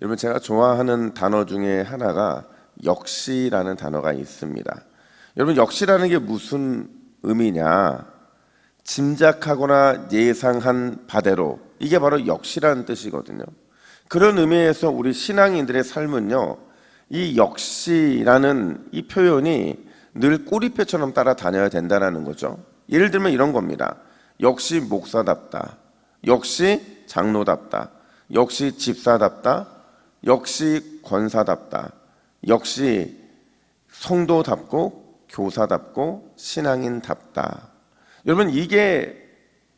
여러분 제가 좋아하는 단어 중에 하나가 역시라는 단어가 있습니다. 여러분 역시라는 게 무슨 의미냐? 짐작하거나 예상한 바대로 이게 바로 역시라는 뜻이거든요. 그런 의미에서 우리 신앙인들의 삶은요. 이 역시라는 이 표현이 늘 꼬리표처럼 따라다녀야 된다는 거죠. 예를 들면 이런 겁니다. 역시 목사답다. 역시 장로답다. 역시 집사답다. 역시 권사답다. 역시 성도답고 교사답고 신앙인답다. 여러분 이게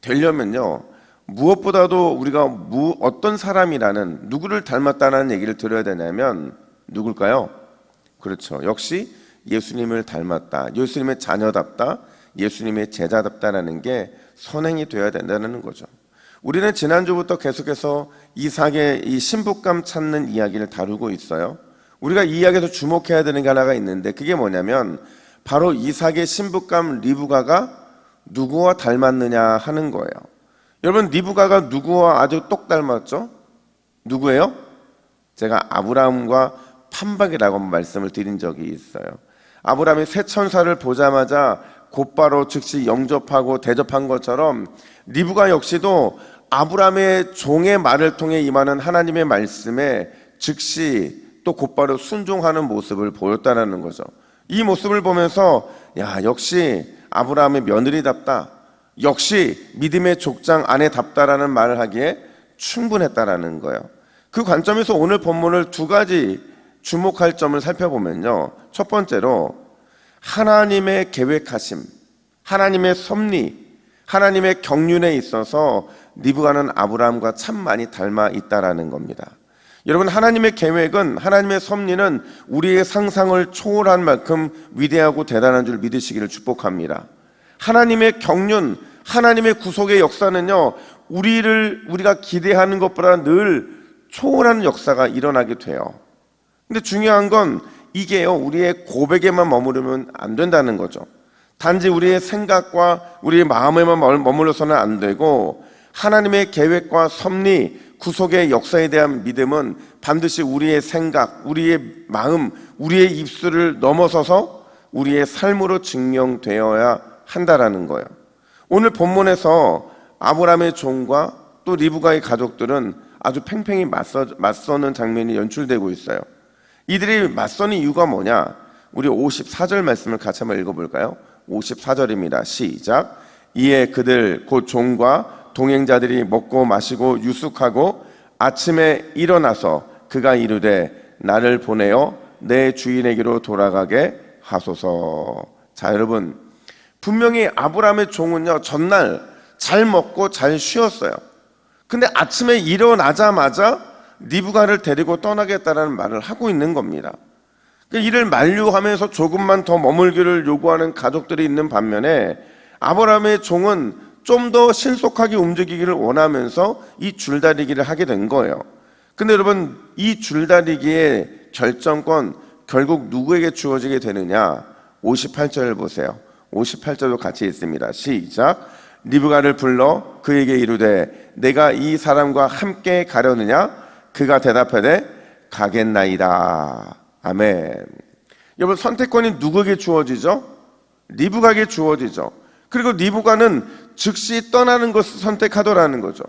되려면요. 무엇보다도 우리가 무, 어떤 사람이라는 누구를 닮았다는 얘기를 들어야 되냐면 누굴까요? 그렇죠. 역시 예수님을 닮았다. 예수님의 자녀답다. 예수님의 제자답다라는 게 선행이 되어야 된다는 거죠. 우리는 지난주부터 계속해서 이삭의 이 신부감 찾는 이야기를 다루고 있어요. 우리가 이 이야기에서 주목해야 되는 게 하나가 있는데 그게 뭐냐면 바로 이삭의 신부감 리브가가 누구와 닮았느냐 하는 거예요. 여러분 리브가가 누구와 아주 똑 닮았죠? 누구예요? 제가 아브라함과 판박이라고 말씀을 드린 적이 있어요. 아브라함이 새 천사를 보자마자 곧바로 즉시 영접하고 대접한 것처럼 리브가 역시도 아브라함의 종의 말을 통해 임하는 하나님의 말씀에 즉시 또 곧바로 순종하는 모습을 보였다는 거죠. 이 모습을 보면서 야 역시 아브라함의 며느리답다. 역시 믿음의 족장 아내답다라는 말을 하기에 충분했다라는 거예요. 그 관점에서 오늘 본문을 두 가지 주목할 점을 살펴보면요. 첫 번째로 하나님의 계획하심, 하나님의 섭리, 하나님의 경륜에 있어서 리브가는 아브라함과 참 많이 닮아 있다라는 겁니다. 여러분 하나님의 계획은 하나님의 섭리는 우리의 상상을 초월한 만큼 위대하고 대단한 줄 믿으시기를 축복합니다. 하나님의 경륜, 하나님의 구속의 역사는요. 우리를 우리가 기대하는 것보다 늘 초월하는 역사가 일어나게 돼요. 근데 중요한 건 이게요. 우리의 고백에만 머무르면 안 된다는 거죠. 단지 우리의 생각과 우리의 마음에만 머물러서는 안 되고 하나님의 계획과 섭리, 구속의 역사에 대한 믿음은 반드시 우리의 생각, 우리의 마음, 우리의 입술을 넘어서서 우리의 삶으로 증명되어야 한다라는 거예요. 오늘 본문에서 아브라함의 종과 또 리브가의 가족들은 아주 팽팽히 맞서, 맞서는 장면이 연출되고 있어요. 이들이 맞서는 이유가 뭐냐? 우리 54절 말씀을 같이 한번 읽어볼까요? 54절입니다. 시작. 이에 그들 곧 종과 동행자들이 먹고 마시고 유숙하고 아침에 일어나서 그가 이르되 나를 보내어 내 주인에게로 돌아가게 하소서. 자, 여러분. 분명히 아브라함의 종은요, 전날 잘 먹고 잘 쉬었어요. 근데 아침에 일어나자마자 리브가를 데리고 떠나겠다라는 말을 하고 있는 겁니다. 그 이를 만류하면서 조금만 더 머물기를 요구하는 가족들이 있는 반면에 아브라함의 종은 좀 더 신속하게 움직이기를 원하면서 이 줄다리기를 하게 된 거예요. 근데 여러분 이 줄다리기의 결정권 결국 누구에게 주어지게 되느냐? 58절을 보세요. 58절도 같이 있습니다. 시작. 리브가를 불러 그에게 이르되 내가 이 사람과 함께 가려느냐? 그가 대답하되 가겠나이다. 아멘. 여러분 선택권이 누구에게 주어지죠? 리브가에게 주어지죠. 그리고 리브가는 즉시 떠나는 것을 선택하더라는 거죠.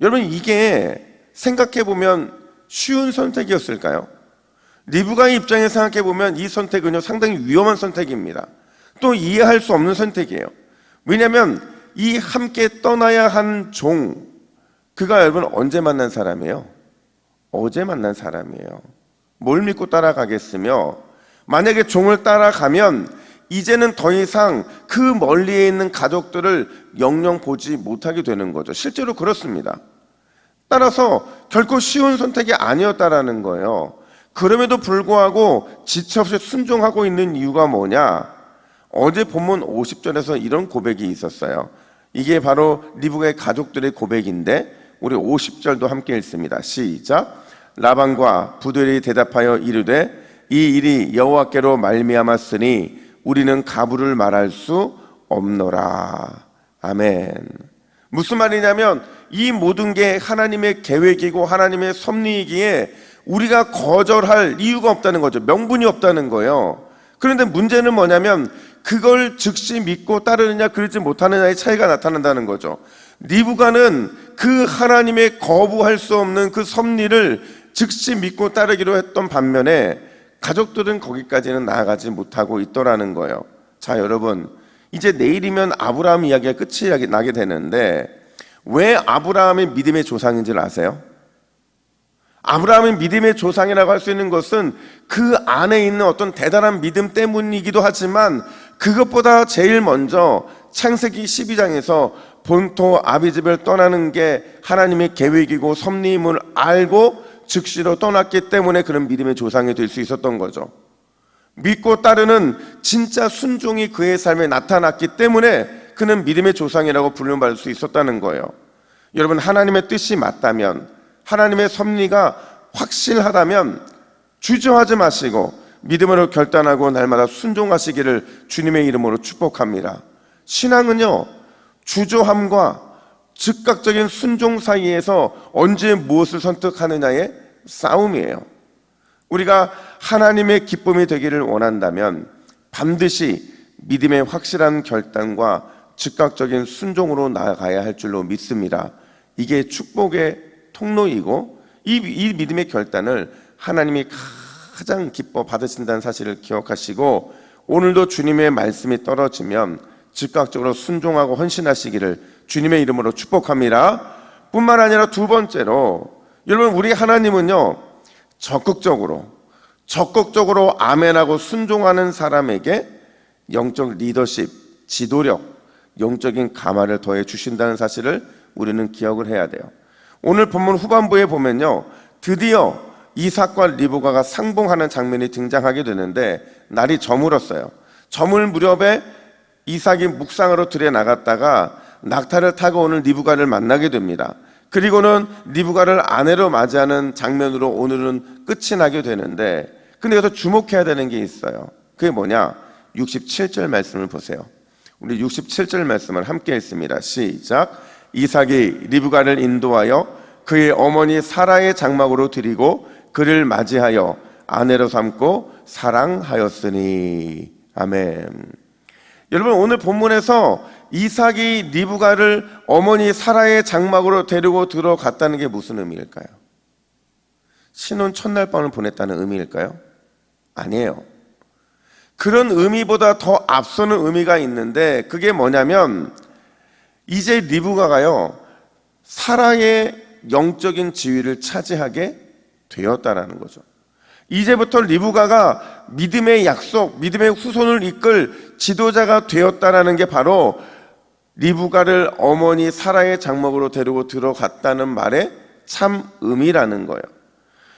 여러분 이게 생각해 보면 쉬운 선택이었을까요? 리브가의 입장에 생각해 보면 이 선택은요 상당히 위험한 선택입니다. 또 이해할 수 없는 선택이에요. 왜냐하면 이 함께 떠나야 한 종, 그가 여러분 언제 만난 사람이에요? 어제 만난 사람이에요. 뭘 믿고 따라가겠으며, 만약에 종을 따라가면 이제는 더 이상 그 멀리에 있는 가족들을 영영 보지 못하게 되는 거죠. 실제로 그렇습니다. 따라서 결코 쉬운 선택이 아니었다라는 거예요. 그럼에도 불구하고 지체 없이 순종하고 있는 이유가 뭐냐? 어제 본문 50절에서 이런 고백이 있었어요. 이게 바로 리브가의 가족들의 고백인데 우리 50절도 함께 읽습니다. 시작. 라반과 부들이 대답하여 이르되 이 일이 여호와께로 말미암았으니 우리는 가부를 말할 수 없노라. 아멘. 무슨 말이냐면 이 모든 게 하나님의 계획이고 하나님의 섭리이기에 우리가 거절할 이유가 없다는 거죠. 명분이 없다는 거예요. 그런데 문제는 뭐냐면 그걸 즉시 믿고 따르느냐 그러지 못하느냐의 차이가 나타난다는 거죠. 리브가는 그 하나님의 거부할 수 없는 그 섭리를 즉시 믿고 따르기로 했던 반면에 가족들은 거기까지는 나아가지 못하고 있더라는 거예요. 자, 여러분. 이제 내일이면 아브라함 이야기가 끝이 나게 되는데 왜 아브라함이 믿음의 조상인지를 아세요? 아브라함의 믿음의 조상이라고 할 수 있는 것은 그 안에 있는 어떤 대단한 믿음 때문이기도 하지만 그것보다 제일 먼저 창세기 12장에서 본토 아비집을 떠나는 게 하나님의 계획이고 섭리임을 알고 즉시로 떠났기 때문에 그런 믿음의 조상이 될 수 있었던 거죠. 믿고 따르는 진짜 순종이 그의 삶에 나타났기 때문에 그는 믿음의 조상이라고 불림받을 수 있었다는 거예요. 여러분 하나님의 뜻이 맞다면 하나님의 섭리가 확실하다면 주저하지 마시고 믿음으로 결단하고 날마다 순종하시기를 주님의 이름으로 축복합니다. 신앙은요 주저함과 즉각적인 순종 사이에서 언제 무엇을 선택하느냐의 싸움이에요. 우리가 하나님의 기쁨이 되기를 원한다면 반드시 믿음의 확실한 결단과 즉각적인 순종으로 나아가야 할 줄로 믿습니다. 이게 축복의 통로이고 이, 이 믿음의 결단을 하나님이 가장 기뻐 받으신다는 사실을 기억하시고 오늘도 주님의 말씀이 떨어지면 즉각적으로 순종하고 헌신하시기를 주님의 이름으로 축복합니다. 뿐만 아니라 두 번째로 여러분 우리 하나님은요 적극적으로 적극적으로 아멘하고 순종하는 사람에게 영적 리더십, 지도력, 영적인 감화를 더해 주신다는 사실을 우리는 기억을 해야 돼요. 오늘 본문 후반부에 보면요. 드디어 이삭과 리브가가 상봉하는 장면이 등장하게 되는데 날이 저물었어요. 저물 무렵에 이삭이 묵상으로 들여 나갔다가 낙타를 타고 오는 리브가를 만나게 됩니다. 그리고는 리브가를 아내로 맞이하는 장면으로 오늘은 끝이 나게 되는데 근데 여기서 주목해야 되는 게 있어요. 그게 뭐냐? 67절 말씀을 보세요. 우리 67절 말씀을 함께 했습니다. 시작. 이삭이 리브가를 인도하여 그의 어머니 사라의 장막으로 드리고 그를 맞이하여 아내로 삼고 사랑하였으니 아멘. 여러분 오늘 본문에서 이삭이 리브가를 어머니 사라의 장막으로 데리고 들어갔다는 게 무슨 의미일까요? 신혼 첫날 밤을 보냈다는 의미일까요? 아니에요. 그런 의미보다 더 앞서는 의미가 있는데 그게 뭐냐면 이제 리브가가요 사라의 영적인 지위를 차지하게 되었다라는 거죠. 이제부터 리브가가 믿음의 약속, 믿음의 후손을 이끌 지도자가 되었다라는 게 바로 리브가를 어머니 사라의 장막으로 데리고 들어갔다는 말의 참 의미라는 거예요.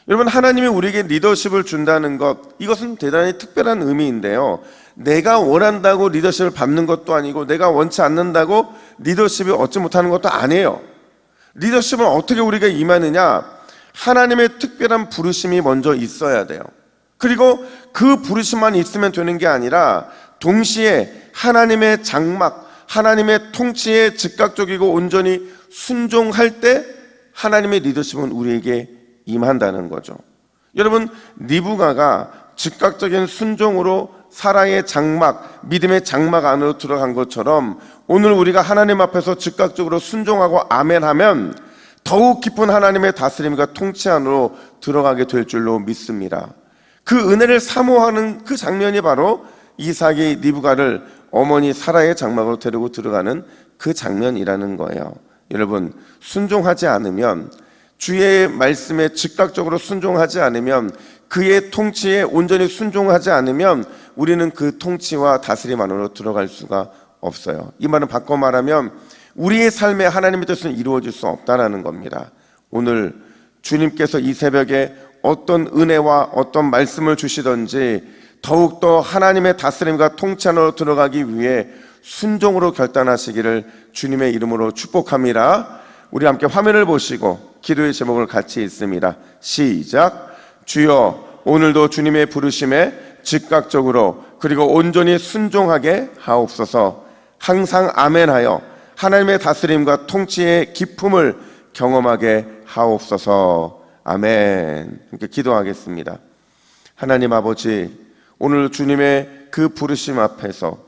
여러분 하나님이 우리에게 리더십을 준다는 것 이것은 대단히 특별한 의미인데요. 내가 원한다고 리더십을 밟는 것도 아니고 내가 원치 않는다고 리더십을 얻지 못하는 것도 아니에요. 리더십은 어떻게 우리가 임하느냐? 하나님의 특별한 부르심이 먼저 있어야 돼요. 그리고 그 부르심만 있으면 되는 게 아니라 동시에 하나님의 장막, 하나님의 통치에 즉각적이고 온전히 순종할 때 하나님의 리더십은 우리에게 임한다는 거죠. 여러분, 리브가가 즉각적인 순종으로 사랑의 장막, 믿음의 장막 안으로 들어간 것처럼 오늘 우리가 하나님 앞에서 즉각적으로 순종하고 아멘하면 더욱 깊은 하나님의 다스림과 통치 안으로 들어가게 될 줄로 믿습니다. 그 은혜를 사모하는 그 장면이 바로 이삭이 리브가를 어머니 사라의 장막으로 데리고 들어가는 그 장면이라는 거예요. 여러분, 순종하지 않으면 주의 말씀에 즉각적으로 순종하지 않으면 그의 통치에 온전히 순종하지 않으면 우리는 그 통치와 다스림 안으로 들어갈 수가 없어요. 이 말은 바꿔 말하면 우리의 삶에 하나님의 뜻은 이루어질 수 없다라는 겁니다. 오늘 주님께서 이 새벽에 어떤 은혜와 어떤 말씀을 주시던지 더욱더 하나님의 다스림과 통치 안으로 들어가기 위해 순종으로 결단하시기를 주님의 이름으로 축복합니다. 우리 함께 화면을 보시고 기도의 제목을 같이 읽습니다. 시작. 주여 오늘도 주님의 부르심에 즉각적으로 그리고 온전히 순종하게 하옵소서. 항상 아멘하여 하나님의 다스림과 통치의 기품을 경험하게 하옵소서. 아멘. 함께 기도하겠습니다. 하나님 아버지, 오늘 주님의 그 부르심 앞에서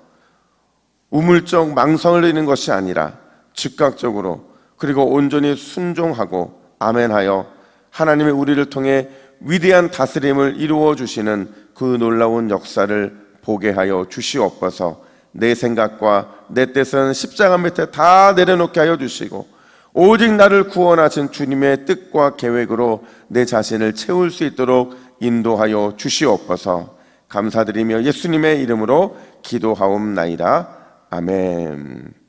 우물적 망성을 내는 것이 아니라 즉각적으로 그리고 온전히 순종하고 아멘하여 하나님의 우리를 통해 위대한 다스림을 이루어 주시는 그 놀라운 역사를 보게 하여 주시옵소서. 내 생각과 내 뜻은 십자가 밑에 다 내려놓게 하여 주시고 오직 나를 구원하신 주님의 뜻과 계획으로 내 자신을 채울 수 있도록 인도하여 주시옵소서. 감사드리며 예수님의 이름으로 기도하옵나이다. 아멘.